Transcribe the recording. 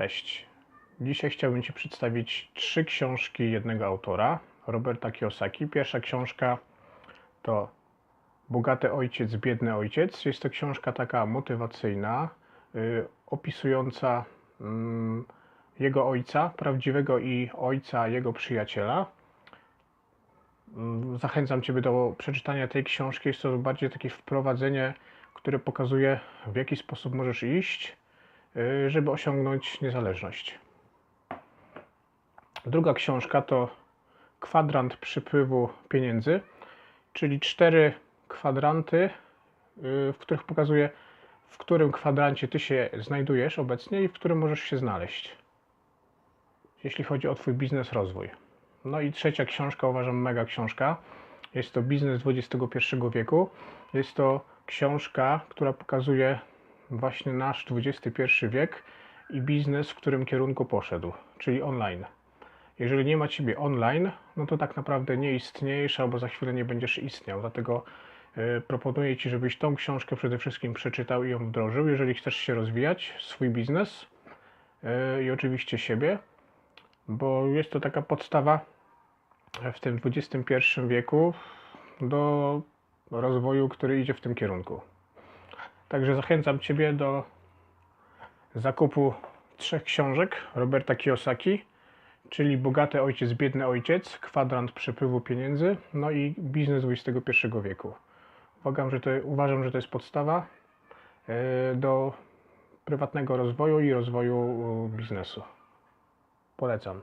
Cześć. Dzisiaj chciałbym Ci przedstawić trzy książki jednego autora, Roberta Kiyosaki. Pierwsza książka to Bogaty ojciec, biedny ojciec. Jest to książka taka motywacyjna, y, opisująca mm, jego ojca, prawdziwego i ojca jego przyjaciela. Mm, Zachęcam Ciebie do przeczytania tej książki. Jest to bardziej takie wprowadzenie, które pokazuje, w jaki sposób możesz iść, żeby osiągnąć niezależność. Druga książka to Kwadrant przypływu pieniędzy, czyli cztery kwadranty, y, w których pokazuje, w którym kwadrancie Ty się znajdujesz obecnie i w którym możesz się znaleźć, jeśli chodzi o Twój biznes, rozwój. No i trzecia książka, uważam mega książka. Jest to Biznes XXI wieku. Jest to książka, która pokazuje właśnie nasz XXI wiek i biznes, w którym kierunku poszedł, czyli online. Jeżeli nie ma Ciebie online, no to tak naprawdę nie istniejesz albo za chwilę nie będziesz istniał. Dlatego y, proponuję Ci, żebyś tą książkę przede wszystkim przeczytał i ją wdrożył, jeżeli chcesz się rozwijać, swój biznes y, i oczywiście siebie, bo jest to taka podstawa w tym XXI wieku do rozwoju, który idzie w tym kierunku. Także zachęcam Ciebie do zakupu trzech książek Roberta Kiyosaki, czyli Bogaty Ojciec, Biedny Ojciec, Kwadrant Przepływu Pieniędzy, no i Biznes XXI wieku. Uważam, że to, uważam, że to jest podstawa e, do prywatnego rozwoju i rozwoju biznesu. Polecam.